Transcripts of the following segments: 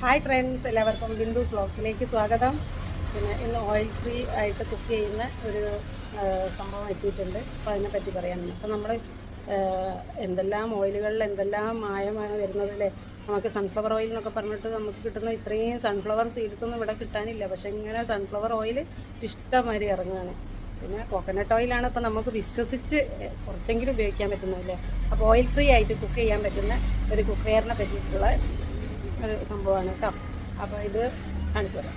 Hi friends എല്ലാവർക്കും ബിന്ദുസ് ബ്ലോഗ്സിലേക്ക് സ്വാഗതം. പിന്നെ ഇന്ന് ഓയിൽ ഫ്രീ ആയിട്ട് കുക്ക് ചെയ്യുന്ന ഒരു സംഭവം എത്തിയിട്ടുണ്ട്. അപ്പോൾ അതിനെപ്പറ്റി പറയാനാണ് അപ്പോൾ നമ്മൾ എന്തെല്ലാം ഓയിലുകളിൽ എന്തെല്ലാം മായമാണ് വരുന്നതല്ലേ നമുക്ക് സൺഫ്ലവർ ഓയിൽ എന്നൊക്കെ പറഞ്ഞിട്ട് നമുക്ക് കിട്ടുന്ന ഇത്രയും സൺഫ്ലവർ സീഡ്സ് ഒന്നും ഇവിടെ കിട്ടാനില്ല. പക്ഷേ ഇങ്ങനെ സൺഫ്ലവർ ഓയിൽ ഇഷ്ടംമാതിരി ഇറങ്ങുകയാണ്. പിന്നെ കോക്കനട്ട് ഓയിലാണ് ഇപ്പോൾ നമുക്ക് വിശ്വസിച്ച് കുറച്ചെങ്കിലും ഉപയോഗിക്കാൻ പറ്റുന്നതല്ലേ അപ്പോൾ ഓയിൽ ഫ്രീ ആയിട്ട് കുക്ക് ചെയ്യാൻ പറ്റുന്ന ഒരു കുക്ക് വെയറിനെ പറ്റിയിട്ടുള്ള ഒരു സംഭവമാണ് കേട്ടോ. അപ്പോൾ ഇത് കാണിച്ചു തരാം.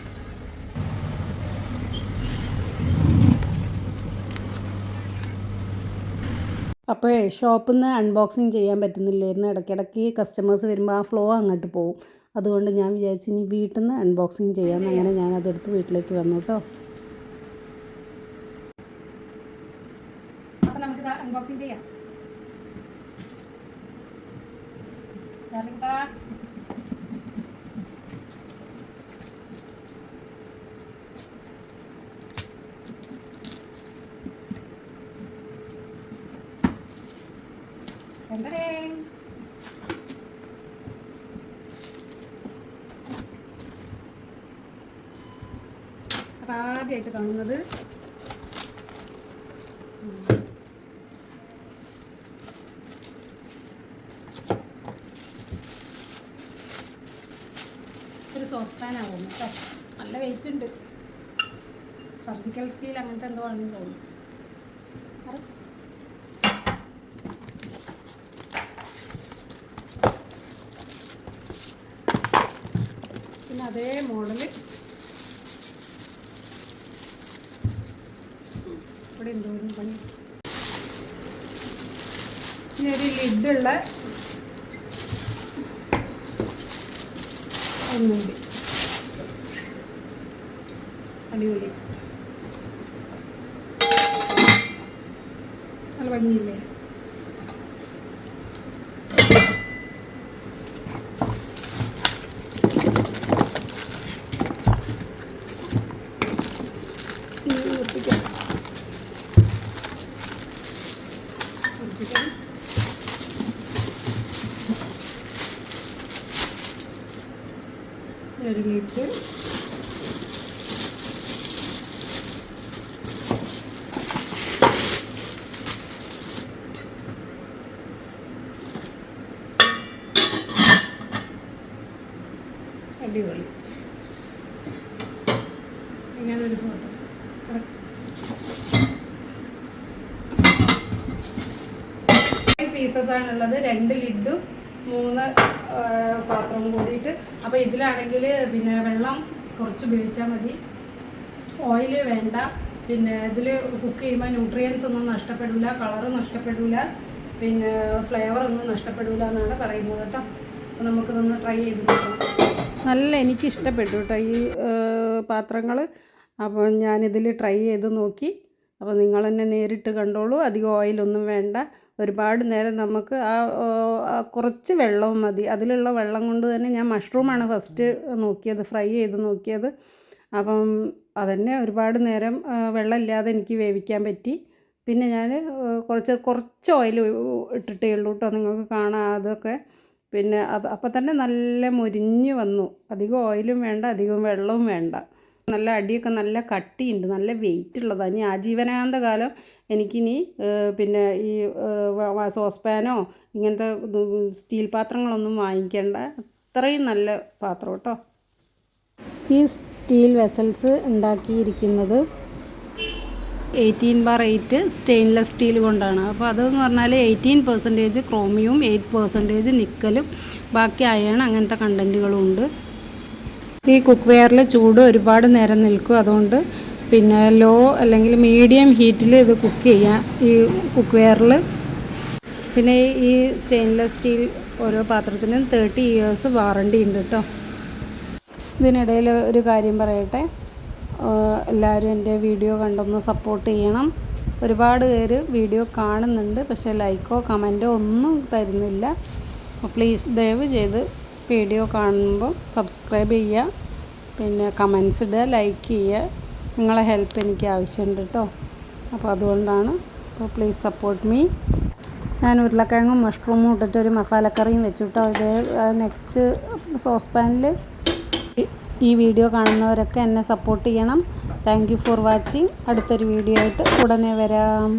അപ്പോഴേ ഷോപ്പിൽ നിന്ന് അൺബോക്സിങ് ചെയ്യാൻ പറ്റുന്നില്ലായിരുന്നു. ഇടയ്ക്കിടയ്ക്ക് കസ്റ്റമേഴ്സ് വരുമ്പോൾ ആ ഫ്ലോ അങ്ങോട്ട് പോകും അതുകൊണ്ട് ഞാൻ വിചാരിച്ചു ഇനി വീട്ടിൽ നിന്ന് അൺബോക്സിങ് ചെയ്യാം അങ്ങനെ ഞാൻ അതെടുത്ത് വീട്ടിലേക്ക് വന്നു കേട്ടോ. അപ്പം നമുക്ക് അൺബോക്സിങ് ചെയ്യാം. അപ്പം ആദ്യമായിട്ട് കാണുന്നത് ഒരു സോസ് പാൻ ആവും കേട്ടോ നല്ല വെയിറ്റ് ഉണ്ട്. സർജിക്കൽ സ്റ്റീൽ അങ്ങനത്തെ എന്തോ ആണെന്ന് തോന്നുന്നു. അതേ മോഡൽ. ഇവിടെ എന്തോരം പണി. ഇനി ലിഡുള്ള ഒന്നുകൂടി അടിപൊളി. നല്ല ഭംഗിയില്ലേ? ഒരു ലിറ്റർ. അടിപൊളി. ഇങ്ങനെ ഒരു ഫോട്ടോ. പീസസ് ആണുള്ളത്. രണ്ട് ലിഡും മൂന്ന് പാത്രം കൂടിയിട്ട്. അപ്പോൾ ഇതിലാണെങ്കിൽ പിന്നെ വെള്ളം കുറച്ച് ഉപയോഗിച്ചാൽ മതി. ഓയിൽ വേണ്ട. പിന്നെ ഇതിൽ കുക്ക് ചെയ്യുമ്പോൾ ന്യൂട്രിയൻസ് ഒന്നും നഷ്ടപ്പെടില്ല കളറ് നഷ്ടപ്പെടില്ല പിന്നെ ഫ്ലേവർ ഒന്നും നഷ്ടപ്പെടില്ല എന്നാണ് പറയുന്നത് കേട്ടോ. അപ്പോൾ നമുക്കിതൊന്ന് ട്രൈ ചെയ്ത് നോക്കാം. നല്ല എനിക്ക് ഇഷ്ടപ്പെട്ടു കേട്ടോ ഈ പാത്രങ്ങൾ അപ്പോൾ ഞാനിതിൽ ട്രൈ ചെയ്ത് നോക്കി. അപ്പോൾ നിങ്ങൾ തന്നെ നേരിട്ട് കണ്ടോളൂ. അധികം ഓയിലൊന്നും വേണ്ട. ഒരുപാട് നേരം നമുക്ക് ആ കുറച്ച് വെള്ളവും മതി. അതിലുള്ള വെള്ളം കൊണ്ട് തന്നെ ഞാൻ മഷ്റൂമാണ് ഫസ്റ്റ് നോക്കിയത് ഫ്രൈ ചെയ്ത് നോക്കിയത്. അപ്പം അതന്നെ ഒരുപാട് നേരം വെള്ളമില്ലാതെ എനിക്ക് വേവിക്കാൻ പറ്റി. പിന്നെ ഞാൻ കുറച്ച് കുറച്ച് ഓയിൽ ഇട്ടിട്ടേ ഉള്ളൂ കേട്ടോ നിങ്ങൾക്ക് കാണാം അതൊക്കെ. പിന്നെ അത് അപ്പം തന്നെ നല്ല മുരിഞ്ഞ് വന്നു. അധികം ഓയിലും വേണ്ട അധികം വെള്ളവും വേണ്ട. നല്ല അടിയൊക്കെ നല്ല കട്ടിയുണ്ട് നല്ല വെയിറ്റ് ഉള്ളതാണ്. ഇനി ആജീവനാന്ത കാലം എനിക്കിനി പിന്നെ ഈ സോസ് പാനോ ഇങ്ങനത്തെ സ്റ്റീൽ പാത്രങ്ങളൊന്നും വാങ്ങിക്കേണ്ട. അത്രയും നല്ല പാത്രം കേട്ടോ. ഈ സ്റ്റീൽ വെസൽസ് ഉണ്ടാക്കിയിരിക്കുന്നത് eighteen bar eight stainless steel കൊണ്ടാണ്. അപ്പോൾ അതെന്ന് പറഞ്ഞാൽ എയ്റ്റീൻ പെർസെന്റേജ് ക്രോമിയും എയ്റ്റ് പെർസെന്റേജ് നിക്കലും ബാക്കി അയൺ അങ്ങനത്തെ കണ്ടന്റുകളും ഉണ്ട് ഈ കുക്ക് വെയറിൽ ചൂട് ഒരുപാട് നേരം നിൽക്കും. അതുകൊണ്ട് പിന്നെ ലോ അല്ലെങ്കിൽ മീഡിയം ഹീറ്റിൽ ഇത് കുക്ക് ചെയ്യാം. ഈ കുക്ക് വെയറിൽ പിന്നെ ഈ സ്റ്റെയിൻലെസ് സ്റ്റീൽ ഓരോ പാത്രത്തിനും തേർട്ടി ഇയേഴ്സ് വാറണ്ടി ഉണ്ട് കേട്ടോ ഇതിനിടയിൽ ഒരു കാര്യം പറയട്ടെ. എല്ലാവരും എന്റെ വീഡിയോ കണ്ടൊന്ന് സപ്പോർട്ട് ചെയ്യണം. ഒരുപാട് പേര് വീഡിയോ കാണുന്നുണ്ട്. പക്ഷേ ലൈക്കോ കമന്റോ ഒന്നും തരുന്നില്ല. പ്ലീസ് ദയവ് ചെയ്ത് വീഡിയോ കാണുമ്പോൾ സബ്സ്ക്രൈബ് ചെയ്യുക. പിന്നെ കമൻസ് ഇടുക ലൈക്ക് ചെയ്യുക. നിങ്ങളെ ഹെൽപ്പ് എനിക്ക് ആവശ്യമുണ്ട് കേട്ടോ. അപ്പോൾ അതുകൊണ്ടാണ് അപ്പോൾ പ്ലീസ് സപ്പോർട്ട് മീ ഞാൻ ഉരുളക്കിഴങ്ങും മഷ്റൂമും ഇട്ടിട്ട് ഒരു മസാലക്കറിയും വെച്ചു കേട്ടോ. ഇത് നെക്സ്റ്റ് സോസ് പാനിൽ ഈ വീഡിയോ കാണുന്നവരൊക്കെ എന്നെ സപ്പോർട്ട് ചെയ്യണം. താങ്ക് യു ഫോർ വാച്ചിങ് അടുത്തൊരു വീഡിയോ ആയിട്ട് ഉടനെ വരാം.